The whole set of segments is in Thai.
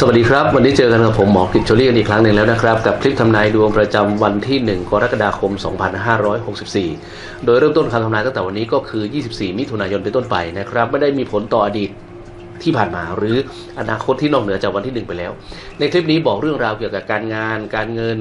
สวัสดีครับ วันนี้เจอกันกับผมหมอกฤษชลี่กันอีกครั้งหนึ่งแล้วนะครับ กับคลิปทำนายดวงประจำวันที่ 1 กรกฎาคม 2564 โดยเริ่มต้นคำทำนายตั้งแต่วันนี้ก็คือ 24 มิถุนายนเป็นต้นไปนะครับ ไม่ได้มีผลต่ออดีต ที่ผ่านมาหรืออนาคตที่นอกเหนือจากวันที่ 1 ไปแล้ว ในคลิปนี้บอกเรื่องราวเกี่ยวกับการงาน การเงิน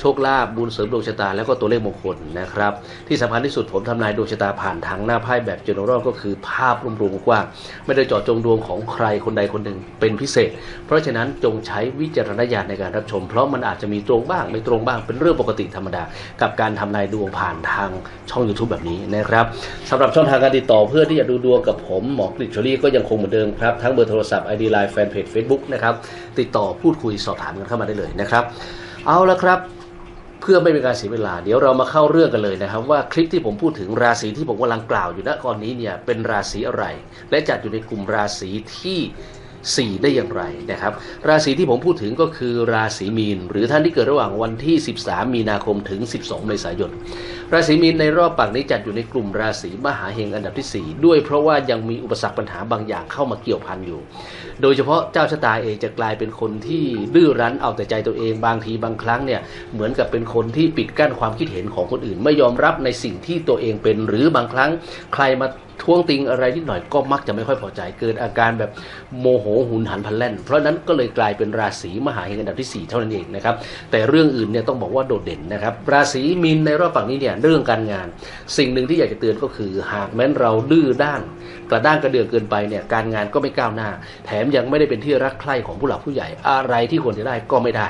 โชคลาภบุญเสริมดวงชะตา แล้วก็ตัวเลขมงคลนะครับ ที่สำคัญที่สุดผมทำนายดวงชะตาผ่านทางหน้าไพ่แบบ general ก็คือภาพรวมๆกว้างไม่ได้เจาะจงดวงของใครคนใดคนหนึ่งเป็นพิเศษ เพราะฉะนั้นจงใช้วิจารณญาณในการรับชม เพราะมันอาจจะมีตรงบ้างไม่ตรงบ้างเป็นเรื่องปกติธรรมดา กับการทำนายดวงผ่านทางช่อง YouTube แบบนี้นะครับสำหรับช่องทางการติดต่อเพื่อที่จะดูดวงกับผมหมอกฤษชลี่ก็ยังคงเหมือนเดิมครับ ทั้งเบอร์โทรศัพท์ ID Line Fanpage Facebook นะครับ ติดต่อพูดคุยสอบถามกันเข้ามาได้เลยนะครับ เอาละครับเพื่อไม่เป็นการเสียเวลา เดี๋ยวเรามาเข้าเรื่องกันเลยนะครับ ว่าคลิปที่ผมพูดถึงราศีที่ผมกำลังกล่าวอยู่ณตอนนี้เนี่ยเป็นราศีอะไร และจัดอยู่ในกลุ่มราศีที่ 4 ได้อย่างไรนะครับ ราศีที่ผมพูดถึงก็คือราศีมีน หรือท่านที่เกิดระหว่างวันที่ 13 มีนาคมถึง 12 เมษายน ราศีมีนในรอบปักนี้จัดอยู่ในกลุ่มราศีมหาเฮงอันดับที่ 4 ด้วยเพราะว่ายังมีอุปสรรคปัญหาบางอย่างเข้ามาเกี่ยวพันอยู่ โดยเฉพาะเจ้าชะตาเองจะกลายเป็นคนที่ดื้อรั้นเอาแต่ใจตัวเองบางทีบางครั้งเนี่ยเหมือนกับเป็นคนที่ปิดกั้นความคิดเห็นของคนอื่น ไม่ยอมรับในสิ่งที่ตัวเองเป็น หรือบางครั้งใครมาท้วงติงอะไรนิดหน่อยก็มักจะไม่ค่อยพอใจ เกิดอาการแบบโมโหหุนหันพลันแล่น เพราะนั้นก็เลยกลายเป็นราศีมหาเฮงอันดับที่ 4 เท่านั้นเองนะครับ แต่เรื่องอื่นเนี่ยต้องบอกว่าโดดเด่นนะครับ ราศีมีนในรอบฝั่งนี้เนี่ยเรื่องการงาน สิ่งหนึ่งที่อยากจะเตือนก็คือ หากแม้นเราดื้อด้าน กระด้างกระเดืองเกินไปเนี่ยการงานก็ไม่ก้าวหน้า แถมยังไม่ได้เป็นที่รักใคร่ของผู้หลักผู้ใหญ่อะไรที่ควรจะได้ก็ไม่ได้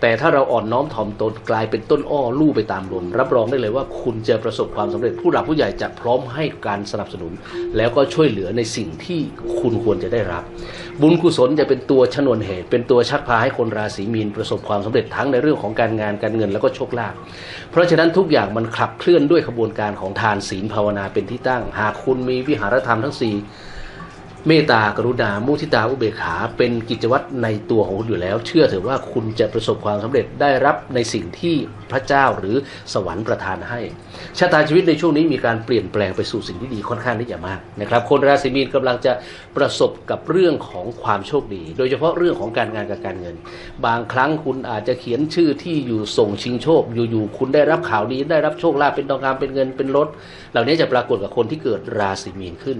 แต่ถ้าเราอ่อนน้อมถ่อมตนกลายเป็นต้นอ้อลู่ไปตามลมรับรองได้เลยว่าคุณจะประสบความสำเร็จผู้หลักผู้ใหญ่จะพร้อมให้การสนับสนุน แล้วก็ช่วยเหลือในสิ่งที่คุณควรจะได้รับ บุญกุศลจะเป็นตัวชนวนเหตุ เป็นตัวชักพาให้คนราศีมีนประสบความสำเร็จทั้งในเรื่องของการงานการเงินแล้วก็โชคลาภเพราะฉะนั้นทุกอย่างมันขับเคลื่อนด้วยขบวนการของทานศีลภาวนาเป็นที่ตั้ง หากคุณมีวิหารธรรมทั้งสี่ เมตตากรุณา มุทิตาอุเบกขาเป็นกิจวัตรในตัวของคุณอยู่แล้ว เชื่อเถอะว่าคุณจะประสบความสำเร็จได้รับในสิ่งที่พระเจ้าหรือสวรรค์ประทานให้ชะตาชีวิตในช่วงนี้มีการเปลี่ยนแปลงไปสู่สิ่งที่ดีค่อนข้างที่จะมากนะครับ คนราศีมีนกำลังจะประสบกับเรื่องของความโชคดี โดยเฉพาะเรื่องของการงานกับการเงิน บางครั้งคุณอาจจะเขียนชื่อที่อยู่ส่งชิงโชค อยู่ๆคุณได้รับข่าวดีได้รับโชคลาภเป็นทองคำเป็นเงินเป็นรถ เหล่านี้จะปรากฏกับคนที่เกิดราศีมีนขึ้น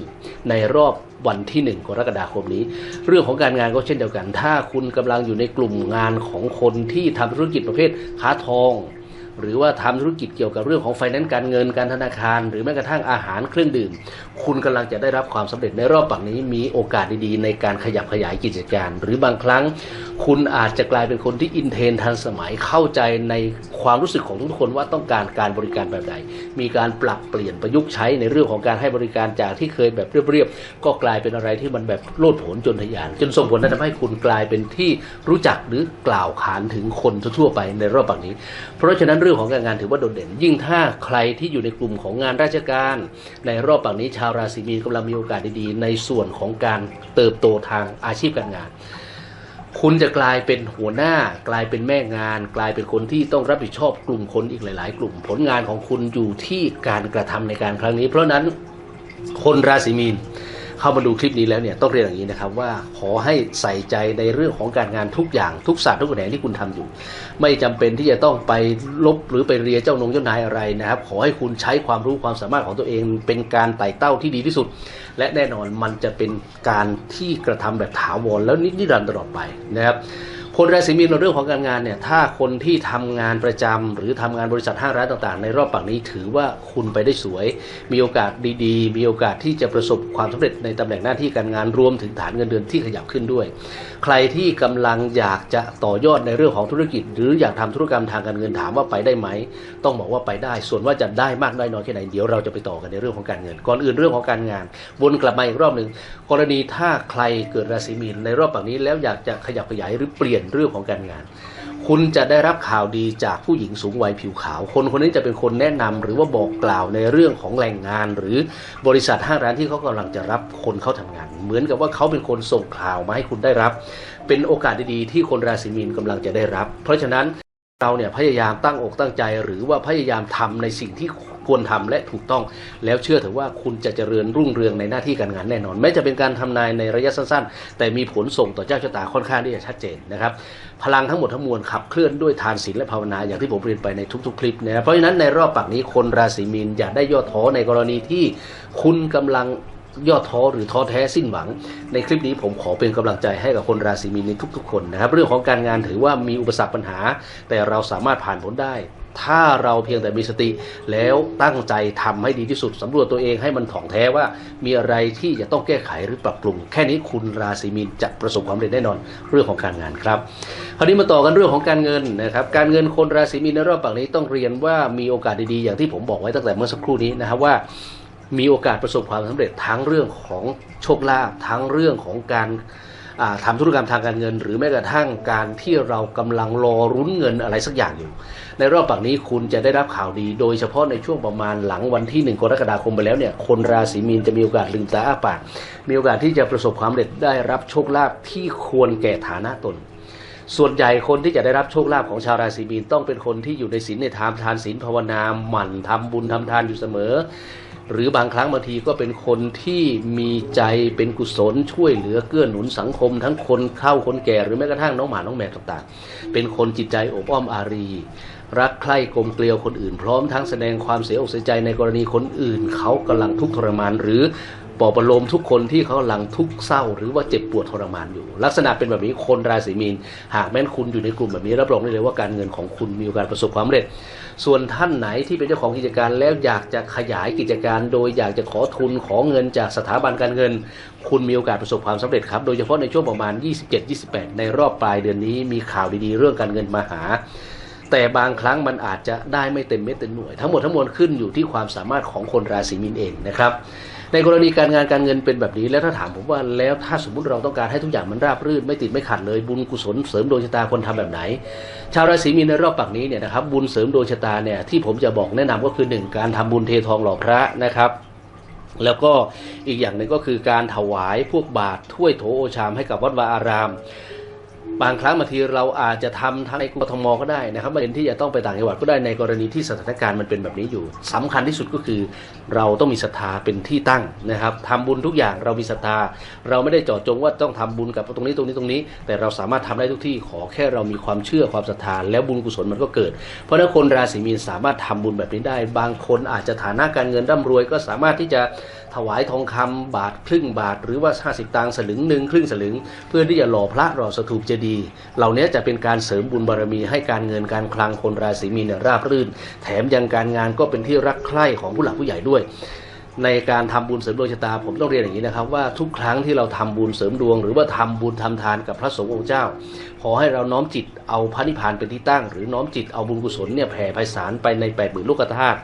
ในรอบ วันที่ 1 กรกฎาคมนี้ เรื่องของการงานก็เช่นเดียวกัน ถ้าคุณกำลังอยู่ในกลุ่มงานของคนที่ทำธุรกิจประเภทค้าทอง หรือว่าทำธุรกิจเกี่ยวกับเรื่องของไฟแนนซ์การเงินการธนาคาร หรือแม้กระทั่งอาหารเครื่องดื่ม คุณกำลังจะได้รับความสำเร็จในรอบปักนี้มีโอกาสดีๆ ในการขยับขยายกิจการ หรือบางครั้ง คุณอาจจะกลายเป็นคนที่อินเทนทันสมัยเข้าใจในความรู้สึกของทุกคนว่าต้องการการบริการแบบใดมีการปรับเปลี่ยนประยุกต์ใช้ในเรื่องของการให้บริการจากที่เคยแบบเรียบๆก็กลายเป็นอะไรที่มันแบบโลดโผนจนทะยาน จนส่งผลทำให้คุณกลายเป็นที่รู้จักหรือกล่าวขานถึงคนทั่วไปในรอบปักนี้ เพราะฉะนั้นรื่องของการงานถือว่าโดดเด่น ยิ่งถ้าใครที่อยู่ในกลุ่มของงานราชการ ในรอบปักนี้ชาวราศีมีนกำลังมีโอกาสดีๆ ในส่วนของการเติบโตทางอาชีพการงาน คุณจะกลายเป็นหัวหน้า กลายเป็นแม่งาน กลายเป็นคนที่ต้องรับผิดชอบกลุ่มคนอีกหลาย ๆ กลุ่มผลงานของคุณอยู่ที่การกระทำในการครั้งนี้ เพราะฉะนั้นคนราศีมีน เข้ามาดูคลิปนี้แล้วเนี่ยต้องเรียนอย่างนี้นะครับว่าขอให้ใส่ใจในเรื่องของการงานทุกอย่างทุกศาสตร์ทุกแขนงที่คุณทำอยู่ ไม่จำเป็นที่จะต้องไปลบหรือไปเรียเจ้านงเจ้านายอะไรนะครับขอให้คุณใช้ความรู้ความสามารถของตัวเอง เป็นการไต่เต้าที่ดีที่สุด และแน่นอนมันจะเป็นการที่กระทำแบบถาวรแล้วนิรันดร์ตลอดไปนะครับ คนราศีมีนในเรื่องของการงานเนี่ยถ้าคนที่ทำงานประจำหรือทำงานบริษัทห้างร้านต่าง ๆ ในรอบปักนี้ถือว่าคุณไปได้สวย มีโอกาสดีๆ มีโอกาสที่จะประสบความสำเร็จในตำแหน่งหน้าที่การงานรวมถึงฐานเงินเดือนที่ขยับขึ้นด้วย ใครที่กำลังอยากจะต่อยอดในเรื่องของธุรกิจ หรืออยากทำธุรกรรมทางการเงินถามว่าไปได้ไหมต้องบอกว่าไปได้ ส่วนว่าจะได้มากได้น้อยแค่ไหนเดี๋ยวเราจะไปต่อกันในเรื่องของการเงิน ก่อนอื่นเรื่องของการงานวนกลับมาอีกรอบหนึ่งกรณีถ้าใครเกิดราศีมีนในรอบปักนี้แล้วอยากจะขยับขยายหรือเปลี่ยนเรื่องของการงาน คุณจะได้รับข่าวดีจากผู้หญิงสูงวัยผิวขาว คนคนนี้จะเป็นคนแนะนำหรือว่าบอกกล่าวในเรื่องของแรงงาน หรือบริษัทห้างร้านที่เขากำลังจะรับคนเข้าทำงาน เหมือนกับว่าเขาเป็นคนส่งข่าวมาให้คุณได้รับ เป็นโอกาสดีๆที่คนราศีมีนกำลังจะได้รับ เพราะฉะนั้นเราเนี่ยพยายามตั้งอกตั้งใจหรือว่าพยายามทำในสิ่งที่ ควรทำและถูกต้อง แล้วเชื่อเถอะว่าคุณจะเจริญรุ่งเรืองในหน้าที่การงานแน่นอน แม้จะเป็นการทำนายในระยะสั้นๆ แต่มีผลส่งต่อเจ้าชะตาค่อนข้างที่จะชัดเจนนะครับพลังทั้งหมดทั้งมวลขับเคลื่อนด้วยทานศีลและภาวนาอย่างที่ผมเรียนไปในทุกๆ คลิปนะเพราะฉะนั้นในรอบปักนี้คนราศีมีนอย่าได้ย่อท้อในกรณีที่คุณกำลังย่อท้อหรือท้อแท้สิ้นหวัง ในคลิปนี้ผมขอเป็นกำลังใจให้กับคนราศีมีนในทุกๆ คนนะครับ เรื่องของการงานถือว่ามีอุปสรรคปัญหา แต่เราสามารถผ่านพ้นได้ ถ้าเราเพียงแต่มีสติ แล้วตั้งใจทำให้ดีที่สุดสำรวจตัวเองให้มันถ่องแท้ว่า มีอะไรที่จะต้องแก้ไขหรือปรับปรุง แค่นี้คุณราศีมีนจะประสบความสำเร็จแน่นอนเรื่องของการงานครับคราวนี้มาต่อกันเรื่องของการเงินนะครับการเงินคนราศีมีนในรอบปักนี้ต้องเรียนว่ามีโอกาสดีๆอย่างที่ผมบอกไว้ตั้งแต่เมื่อสักครู่นี้นะครับว่ามีโอกาสประสบความสำเร็จทั้งเรื่องของโชคลาภทั้งเรื่องของการ อ่าทำธุรกรรมทางการเงิน หรือแม้กระทั่งการที่เรากำลังรอรุ้นเงินอะไรสักอย่างอยู่ ในรอบปักนี้คุณจะได้รับข่าวดี โดยเฉพาะในช่วงประมาณหลังวันที่ 1 กรกฎาคมไปแล้วเนี่ยคนราศีมีนจะมีโอกาสลืมตาอ้าปาก มีโอกาสที่จะประสบความสำเร็จได้รับโชคลาภที่ควรแก่ฐานะตนส่วนใหญ่คนที่จะได้รับโชคลาภของชาวราศีมีนต้องเป็นคนที่อยู่ในศีลในธรรมทานศีลภาวนาหมั่นทำบุญทำทานอยู่เสมอ หรือบางครั้งบางทีก็เป็นคนที่มีใจเป็นกุศลช่วยเหลือเกื้อหนุนสังคม ทั้งคนเข้าคนแก่หรือแม้กระทั่งน้องหมาน้องแมวต่างๆ เป็นคนจิตใจอบอ้อมอารี รักใคร่กลมเกลียวคนอื่น พร้อมทั้งแสดงความเสียอกเสียใจในกรณีคนอื่น เขากำลังทุกข์ทรมานหรือ ปอบประโลมทุกคนที่เขากำลังทุกข์เศร้า หรือว่าเจ็บปวดทรมานอยู่ ลักษณะเป็นแบบนี้คนราศีมีน หากแม้นคุณอยู่ในกลุ่มแบบนี้รับรองได้เลยว่าการเงินของคุณมีโอกาสประสบความสำเร็จ ส่วนท่านไหนที่เป็นเจ้าของกิจการแล้วอยากจะขยายกิจการ โดยอยากจะขอทุนขอเงินจากสถาบันการเงิน คุณมีโอกาสประสบความสำเร็จครับโดยเฉพาะในช่วงประมาณ 27-28 ในรอบปลายเดือนนี้มีข่าวดีๆ เรื่องการเงินมาหาแต่บางครั้งมันอาจจะได้ไม่เต็มเม็ดเต็มหน่วย ทั้งหมดทั้งมวลขึ้นอยู่ที่ความสามารถของคนราศีมีนเองนะครับ ในกรณีการงานการเงินเป็นแบบนี้ แล้วถ้าถามผมว่าแล้วถ้าสมมติเราต้องการให้ทุกอย่างมันราบรื่นไม่ติดไม่ขัดเลยบุญกุศลเสริมดวงชะตาคนทำแบบไหน ชาวราศีมีนในรอบปักนี้เนี่ยนะครับบุญเสริมดวงชะตาเนี่ยที่ผมจะบอกแนะนำก็คือหนึ่งการทำบุญเททองหล่อพระนะครับแล้วก็อีกอย่างหนึ่งก็คือการถวายพวกบาตรถ้วยโถโอชามให้กับวัดวาอาราม บางครั้งบางทีเราอาจจะทำทั้งในกทมก็ได้นะครับไม่เห็นที่จะต้องไปต่างจังหวัดก็ได้ในกรณีที่สถานการณ์มันเป็นแบบนี้อยู่สำคัญที่สุดก็คือ เราต้องมีศรัทธาเป็นที่ตั้งนะครับทำบุญทุกอย่างเรามีศรัทธา เราไม่ได้เจาะจงว่าต้องทำบุญกับตรงนี้ตรงนี้ตรงนี้ แต่เราสามารถทำได้ทุกที่ขอแค่เรามีความเชื่อความศรัทธาแล้วบุญกุศลมันก็เกิด เพราะฉะนั้นคนราศีมีนสามารถทำบุญแบบนี้ได้ บางคนอาจจะฐานะการเงินร่ำรวยก็สามารถที่จะ ถวายทองคำบาทครึ่งบาท หรือว่า 50 ตังค์สลึงหนึ่งครึ่งสลึง เพื่อที่จะหล่อพระหล่อสถูปเจดีย์เหล่านี้จะเป็นการเสริมบุญบารมีให้การเงินการคลังคนราศีมีนเนี่ยราบรื่น แถมยังการงานก็เป็นที่รักใคร่ของผู้หลักผู้ใหญ่ด้วยในการทำบุญเสริมดวงชะตาผมต้องเรียนอย่างนี้นะครับว่าทุกครั้งที่เราทำบุญเสริมดวง หรือว่าทำบุญทำทานกับพระสงฆ์องค์เจ้า ขอให้เราน้อมจิตเอาพระนิพพานเป็นที่ตั้ง หรือน้อมจิตเอาบุญกุศลเนี่ยแผ่ไพศาลไปในแปดหมื่นลูกธาตุ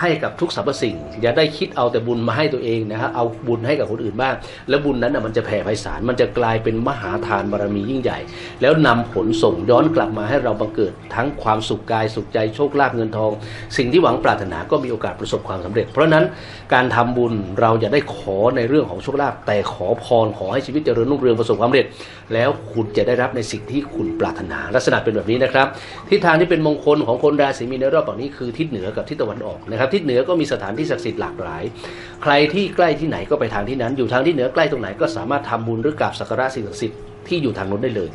ให้กับทุกสรรพสิ่ง อย่าได้คิดเอาแต่บุญมาให้ตัวเองนะฮะเอาบุญให้กับคนอื่นบ้าง แล้วบุญนั้นนะมันจะแผ่ไพศาลมันจะกลายเป็นมหาทานบารมียิ่งใหญ่ แล้วนำผลส่งย้อนกลับมาให้เราบังเกิดทั้งความสุขกายสุขใจโชคลาภเงินทอง สิ่งที่หวังปรารถนาก็มีโอกาสประสบความสำเร็จ เพราะนั้นการทำบุญเราอย่าได้ขอในเรื่องของโชคลาภแต่ขอพรขอให้ชีวิตเจริญรุ่งเรืองประสบความสำเร็จ แล้วคุณจะได้รับในสิ่งที่คุณปรารถนาลักษณะเป็นแบบนี้นะครับทิศทางที่เป็นมงคลของคนราศีมีนในรอบแบบนี้คือทิศเหนือกับทิศตะวันออกนะครับทิศเหนือก็มีสถานที่ศักดิ์สิทธิ์หลากหลาย ใครที่ใกล้ที่ไหนก็ไปทางที่นั้น อยู่ทางที่เหนือใกล้ตรงไหนก็สามารถทำบุญหรือกราบสักการะสิ่งศักดิ์สิทธิ์ที่อยู่ทางนู้นได้เลย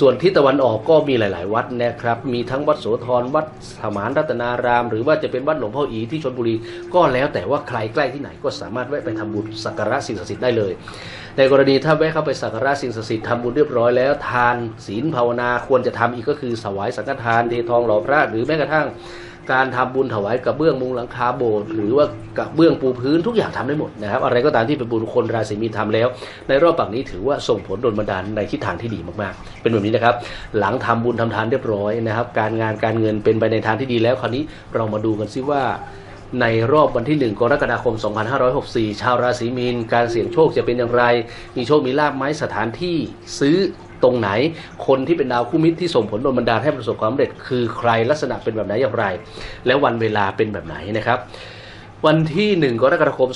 ส่วนทิศตะวันออกก็มีหลาย ๆ วัดนะครับ มีทั้งวัดโสธร วัดสมานรัตนาราม หรือว่าจะเป็นวัดหลวงพ่ออีที่ชลบุรี ก็แล้วแต่ว่าใครใกล้ที่ไหนก็สามารถแวะไปทำบุญสักการะสิ่งศักดิ์สิทธิ์ได้เลย ในกรณีถ้าแวะเข้าไปสักการะสิ่งศักดิ์สิทธิ์ทำบุญเรียบร้อยแล้วทานศีลภาวนาควรจะทำอีกก็คือสวายสังฆทานเททองหล่อพระหรือแม้กระทั่ง การทำบุญถวายกับเบื้องมุงหลังคาโบสถ์หรือว่ากับเบื้องปูพื้นทุกอย่างทำได้หมดนะครับอะไรก็ตามที่เป็นบุญคนราศีมีนทำแล้ว ในรอบปักนี้ถือว่าส่งผลโดนบันดาลในทิศทางที่ดีมากๆ เป็นแบบนี้นะครับ หลังทำบุญทำทานเรียบร้อยนะครับ การงานการเงินเป็นไปในทางที่ดีแล้วคราวนี้เรามาดูกันซิว่าในรอบวันที่ 1 กรกฎาคม 2564 ชาวราศีมีน การเสี่ยงโชคจะเป็นอย่างไร มีโชคมีลาภไหมสถานที่ซื้อ ตรงไหน คนที่เป็นดาวคู่มิตรที่ส่งผลโดนบันดาลให้ประสบความสำเร็จ คือใครลักษณะเป็นแบบไหนอย่างไร แล้ววันเวลาเป็นแบบไหนนะครับวันที่ 1 กรกฎาคม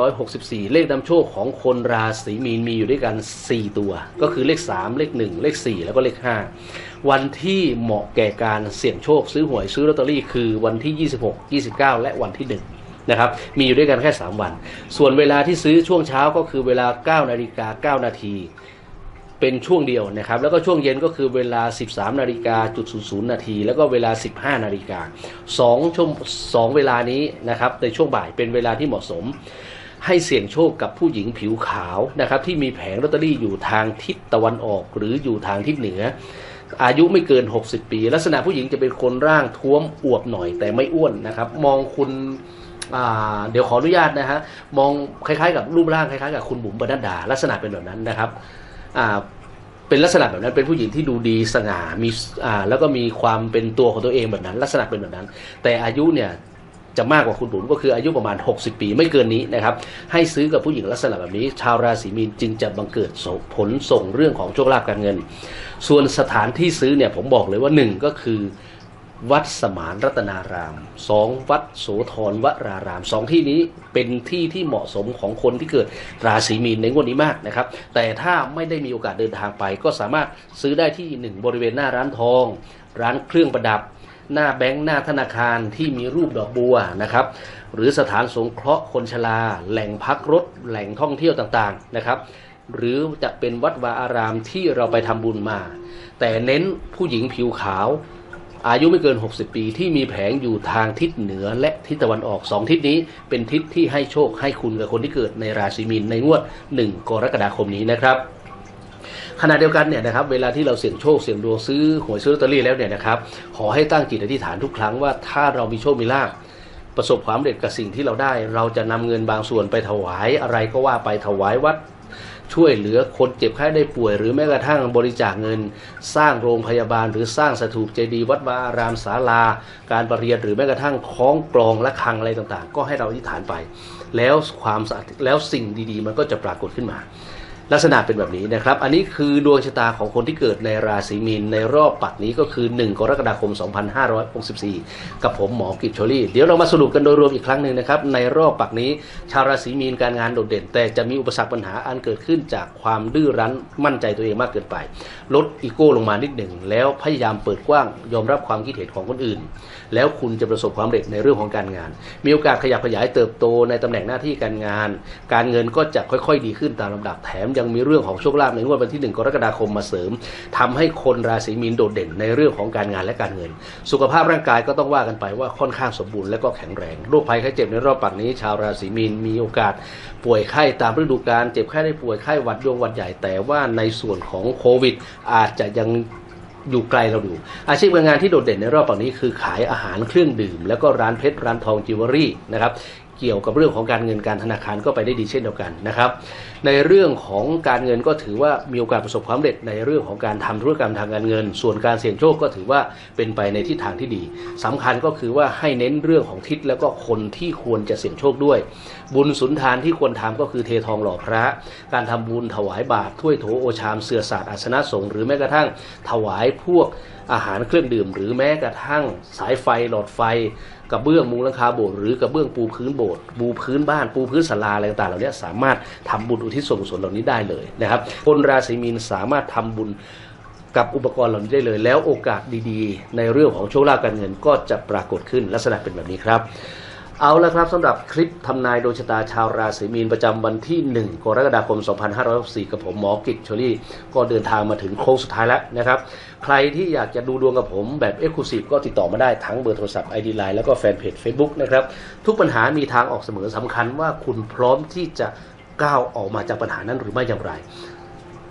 2564 เลขนำโชคของคนราศีมีนมีอยู่ด้วยกัน 4 ตัว ก็คือเลข 3 เลข 1 เลข 4 แล้วก็เลข 5 วันที่เหมาะแก่การเสี่ยงโชค ซื้อหวยซื้อลอตเตอรี่คือวันที่ 26 29 และวันที่ 1 นะครับ มีอยู่ด้วยกันแค่ 3 วัน ส่วนเวลาที่ซื้อช่วงเช้าก็คือเวลา 9 นาฬิกา 9 นาที เป็นช่วงเดียวนะครับ แล้วก็ช่วงเย็นก็คือเวลา 13นาฬิกาจุด00นาทีแล้วก็เวลา 15นาฬิกาสองช่วสองเวลานี้นะครับในช่วงบ่ายเป็นเวลาที่เหมาะสม ให้เสี่ยงโชคกับผู้หญิงผิวขาวนะครับที่มีแผงลอตเตอรี่อยู่ทางทิศตะวันออกหรืออยู่ทางทิศเหนือ อายุไม่เกิน 60 ปี ลักษณะผู้หญิงจะเป็นคนร่างท้วมอวบหน่อยแต่ไม่อ้วนนะครับ มองคุณเดี๋ยวขออนุญาตนะฮะมองคล้ายๆ กับรูปร่างคล้ายๆ กับคุณบุ๋มบรรดาลักษณะเป็นแบบนั้นนะครับ เป็นลักษณะแบบนั้นเป็นผู้หญิงที่ดูดีสง่ามีอ่าแล้วก็มีความเป็นตัวของตัวเองแบบนั้น ลักษณะเป็นแบบนั้น แต่อายุเนี่ยจะมากกว่าคุณบุ๋มก็คืออายุประมาณ 60 ปีไม่เกินนี้นะครับ ให้ซื้อกับผู้หญิงลักษณะแบบนี้ ชาวราศีมีนจึงจะบังเกิดผลส่งเรื่องของโชคลาภการเงิน ส่วนสถานที่ซื้อเนี่ยผมบอกเลยว่าหนึ่งก็คือ วัดสมานรัตนารามสองวัดโสธรวรารามสองที่นี้เป็นที่ที่เหมาะสมของคนที่เกิดราศีมีนในวดนี้มากนะครับ แต่ถ้าไม่ได้มีโอกาสเดินทางไป ก็สามารถซื้อได้ที่หนึ่งบริเวณหน้าร้านทอง ร้านเครื่องประดับ หน้าแบงค์หน้าธนาคารที่มีรูปดอกบัวนะครับ หรือสถานสงเคราะห์คนชราแหล่งพักรถ แหล่งท่องเที่ยวต่างๆนะครับ หรือจะเป็นวัดวาอารามที่เราไปทำบุญมา แต่เน้นผู้หญิงผิวขาว อายุไม่เกิน 60 ปีที่มีแผงอยู่ทางทิศเหนือและทิศตะวันออกสองทิศนี้ เป็นทิศที่ให้โชคให้คุณกับคนที่เกิดในราศีมีนในงวด 1 กรกฎาคมนี้นะครับขณะเดียวกันเนี่ยนะครับเวลาที่เราเสี่ยงโชคเสี่ยงดวงซื้อหวยซื้อลอตเตอรี่แล้วเนี่ยนะครับขอให้ตั้งจิตอธิษฐานทุกครั้งว่าถ้าเรามีโชคมีลาภประสบความสำเร็จกับสิ่งที่เราได้ เราจะนำเงินบางส่วนไปถวายอะไรก็ว่าไปถวายวัด ช่วยเหลือคนเจ็บไข้ได้ป่วย หรือแม้กระทั่งบริจาคเงิน สร้างโรงพยาบาล หรือสร้างสถูปเจดีย์วัดวาอารามศาลา การประเรียนหรือแม้กระทั่งคล้องกรองและคังอะไรต่างๆ ก็ให้เราอธิษฐานไป แล้วความสะอาดแล้วสิ่งดีๆ มันก็จะปรากฏขึ้นมา ลักษณะเป็นแบบนี้นะครับ อันนี้คือดวงชะตาของคนที่เกิดในราศีมีนในรอบปัดนี้ก็คือ 1 กรกฎาคม 2564 กับผมหมอกิจโชลี่ เดี๋ยวเรามาสรุปกันโดยรวมอีกครั้งหนึ่งนะครับ ในรอบปักนี้ ชาวราศีมีนการงานโดดเด่น แต่จะมีอุปสรรคปัญหาอันเกิดขึ้นจากความดื้อรั้นมั่นใจตัวเองมากเกินไป ลดอีโก้ลงมานิดหนึ่งแล้วพยายามเปิดกว้างยอมรับความคิดเห็นของคนอื่น แล้วคุณจะประสบความสำเร็จในเรื่องของการงาน มีโอกาสขยับขยายเติบโตในตำแหน่งหน้าที่การงาน การเงินก็จะค่อย ๆ ดีขึ้นตามลำดับแถมยังมีเรื่องของโชคลาภในงวดวันที่ 1 กรกฎาคมมาเสริมทำให้คนราศีมีนโดดเด่นในเรื่องของการงานและการเงิน สุขภาพร่างกายก็ต้องว่ากันไปว่าค่อนข้างสมบูรณ์และก็แข็งแรงโรคภัยไข้เจ็บในรอบปักนี้ ชาวราศีมีนมีโอกาส ป่วยไข้ตามฤดูกาลเจ็บไข้ได้ป่วยไข้หวัดดวงหวัดใหญ่แต่ว่าในส่วนของโควิด อาจจะยังอยู่ไกลเราอยู่อาชีพการงานที่โดดเด่นในรอบปักนี้คือขายอาหารเครื่องดื่ม แล้วก็ร้านเพชรร้านทองจิวเวลรี่นะครับ เกี่ยวกับเรื่องของการเงินการธนาคารก็ไปได้ดีเช่นเดียวกันนะครับในเรื่องของการเงินก็ถือว่ามีโอกาสประสบความสำเร็จในเรื่องของการทำธุรกรรมทางการเงิน ส่วนการเสี่ยงโชคก็ถือว่าเป็นไปในทิศทางที่ดีสำคัญก็คือว่าให้เน้นเรื่องของทิศแล้วก็คนที่ควรจะเสี่ยงโชคด้วย บุญสุนทานที่ควรทำก็คือเททองหล่อพระ การทำบุญถวายบาตรถ้วยโถโอชามเสือศาสตร์อาสนะสงฆ์หรือแม้กระทั่งถวายพวก อาหารเครื่องดื่ม หรือแม้กระทั่งสายไฟหลอดไฟกระเบื้องมุงหลังคาโบสถ์หรือกระเบื้องปูพื้นโบสถ์ปูพื้นบ้านปูพื้นศาลาอะไรต่างๆเหล่านี้สามารถทำบุญอุทิศส่วนกุศลเหล่านี้ได้เลยนะครับ คนราศีมีนสามารถทำบุญกับอุปกรณ์เหล่านี้ได้เลย แล้วโอกาสดีๆ ในเรื่องของโชคลาภการเงินก็จะปรากฏขึ้นลักษณะเป็นแบบนี้ครับ เอาละครับสำหรับคลิปทำนายดวงชะตาชาวราศีมีนประจำวันที่ 1 กรกฎาคม 2564 กับผมหมอกิจชลี่ ก็เดินทางมาถึงโค้งสุดท้ายแล้วนะครับ ใครที่อยากจะดูดวงกับผมแบบเอ็กซ์คลูซีฟก็ติดต่อมาได้ทั้งเบอร์โทรศัพท์ ID Line แล้วก็แฟนเพจ Facebook นะครับ ทุกปัญหามีทางออกเสมอสำคัญว่าคุณพร้อมที่จะก้าวออกมาจากปัญหานั้นหรือไม่อย่างไร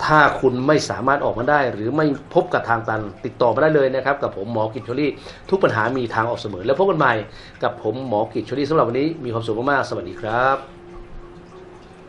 ถ้าคุณไม่สามารถออกมาได้ หรือไม่พบกับทางตันติดต่อมาได้เลยนะครับ กับผมหมอกิจชลี่ ทุกปัญหามีทางออกเสมอ แล้วพบกันใหม่กับผมหมอกิจชลี่สำหรับวันนี้มีความสุขมากๆสวัสดีครับ